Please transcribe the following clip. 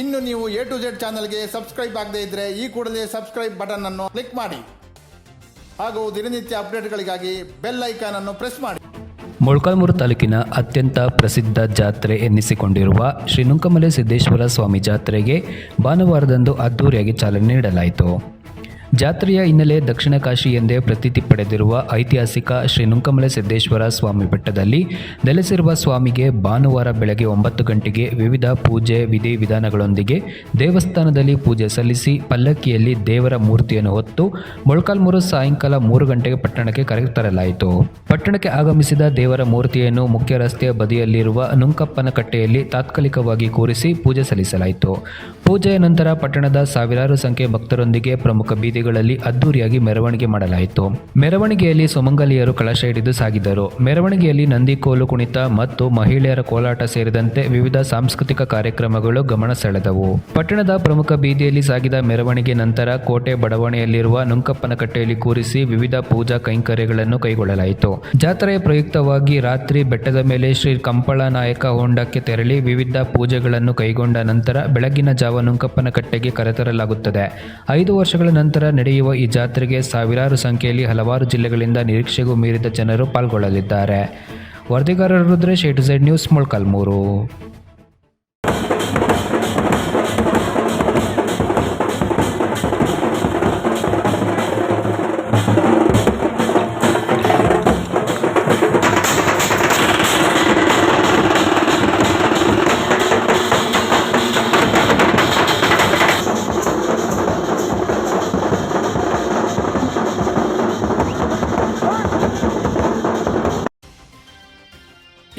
ಇನ್ನು ನೀವು A to Z ಚಾನಲ್ಗೆ ಸಬ್ಸ್ಕ್ರೈಬ್ ಆಗದೇ ಇದ್ರೆ ಈ ಕೂಡಲೇ ಸಬ್ಸ್ಕ್ರೈಬ್ ಬಟನ್ ಅನ್ನು ಕ್ಲಿಕ್ ಮಾಡಿ. ಹಾಗೂ ದಿನನಿತ್ಯ ಅಪ್ಡೇಟ್ಗಳಿಗಾಗಿ ಬೆಲ್ ಐಕಾನ್ ಅನ್ನು ಪ್ರೆಸ್ ಮಾಡಿ. ಮೊಳಕಾಲ್ಮೂರು ತಾಲೂಕಿನ ಅತ್ಯಂತ ಪ್ರಸಿದ್ಧ ಜಾತ್ರೆ ಎನ್ನಿಸಿಕೊಂಡಿರುವ ಶ್ರೀ ನುಂಕಮಲೆ ಸಿದ್ದೇಶ್ವರ ಸ್ವಾಮಿ ಜಾತ್ರೆಗೆ ಭಾನುವಾರದಂದು ಅದ್ದೂರಿಯಾಗಿ ಚಾಲನೆ ನೀಡಲಾಯಿತು. ಜಾತ್ರೆಯ ಹಿನ್ನೆಲೆ ದಕ್ಷಿಣ ಕಾಶಿ ಎಂದೇ ಪ್ರತೀತಿ ಪಡೆದಿರುವ ಐತಿಹಾಸಿಕ ಶ್ರೀ ನುಂಕಮಲೆ ಸಿದ್ದೇಶ್ವರ ಸ್ವಾಮಿ ಬೆಟ್ಟದಲ್ಲಿ ನೆಲೆಸಿರುವ ಸ್ವಾಮಿಗೆ ಭಾನುವಾರ ಬೆಳಗ್ಗೆ ಒಂಬತ್ತು ಗಂಟೆಗೆ ವಿವಿಧ ಪೂಜೆ ವಿಧಿ ವಿಧಾನಗಳೊಂದಿಗೆ ದೇವಸ್ಥಾನದಲ್ಲಿ ಪೂಜೆ ಸಲ್ಲಿಸಿ ಪಲ್ಲಕ್ಕಿಯಲ್ಲಿ ದೇವರ ಮೂರ್ತಿಯನ್ನು ಹೊತ್ತು ಮೊಳಕಾಲ್ಮೂರು ಸಾಯಂಕಾಲ ಮೂರು ಗಂಟೆಗೆ ಪಟ್ಟಣಕ್ಕೆ ಕರೆತರಲಾಯಿತು ಪಟ್ಟಣಕ್ಕೆ ಆಗಮಿಸಿದ ದೇವರ ಮೂರ್ತಿಯನ್ನು ಮುಖ್ಯ ರಸ್ತೆಯ ಬದಿಯಲ್ಲಿರುವ ನುಂಕಪ್ಪನ ಕಟ್ಟೆಯಲ್ಲಿ ತಾತ್ಕಾಲಿಕವಾಗಿ ಕೂರಿಸಿ ಪೂಜೆ ಸಲ್ಲಿಸಲಾಯಿತು. ಪೂಜೆಯ ನಂತರ ಪಟ್ಟಣದ ಸಾವಿರಾರು ಸಂಖ್ಯೆ ಭಕ್ತರೊಂದಿಗೆ ಪ್ರಮುಖ ಬೀದಿಗಳಲ್ಲಿ ಅದ್ದೂರಿಯಾಗಿ ಮೆರವಣಿಗೆ ಮಾಡಲಾಯಿತು. ಮೆರವಣಿಗೆಯಲ್ಲಿ ಸುಮಂಗಲಿಯರು ಕಳಶ ಹಿಡಿದು ಸಾಗಿದರು. ಮೆರವಣಿಗೆಯಲ್ಲಿ ನಂದಿ ಕೋಲು ಕುಣಿತ ಮತ್ತು ಮಹಿಳೆಯರ ಕೋಲಾಟ ಸೇರಿದಂತೆ ವಿವಿಧ ಸಾಂಸ್ಕೃತಿಕ ಕಾರ್ಯಕ್ರಮಗಳು ಗಮನ ಸೆಳೆದವು. ಪಟ್ಟಣದ ಪ್ರಮುಖ ಬೀದಿಯಲ್ಲಿ ಸಾಗಿದ ಮೆರವಣಿಗೆ ನಂತರ ಕೋಟೆ ಬಡಾವಣೆಯಲ್ಲಿರುವ ನುಂಕಪ್ಪನ ಕಟ್ಟೆಯಲ್ಲಿ ಕೂರಿಸಿ ವಿವಿಧ ಪೂಜಾ ಕೈಂಕರ್ಯಗಳನ್ನು ಕೈಗೊಳ್ಳಲಾಯಿತು. ಜಾತ್ರೆಯ ಪ್ರಯುಕ್ತವಾಗಿ ರಾತ್ರಿ ಬೆಟ್ಟದ ಮೇಲೆ ಶ್ರೀ ಕಂಪಳ ನಾಯಕ ಹೊಂಡಕ್ಕೆ ತೆರಳಿ ವಿವಿಧ ಪೂಜೆಗಳನ್ನು ಕೈಗೊಂಡ ನಂತರ ಬೆಳಗಿನ ಜಾವ ನುಂಕಪ್ಪನ ಕಟ್ಟೆಗೆ ಕರೆತರಲಾಗುತ್ತದೆ. ಐದು ವರ್ಷಗಳ ನಂತರ ನಡೆಯುವ ಈ ಜಾತ್ರೆಗೆ ಸಾವಿರಾರು ಸಂಖ್ಯೆಯಲ್ಲಿ ಹಲವಾರು ಜಿಲ್ಲೆಗಳಿಂದ ನಿರೀಕ್ಷೆಗೂ ಮೀರಿದ ಜನರು ಪಾಲ್ಗೊಳ್ಳಲಿದ್ದಾರೆ. ವರದಿಗಾರರು A to Z news Molakalmuru.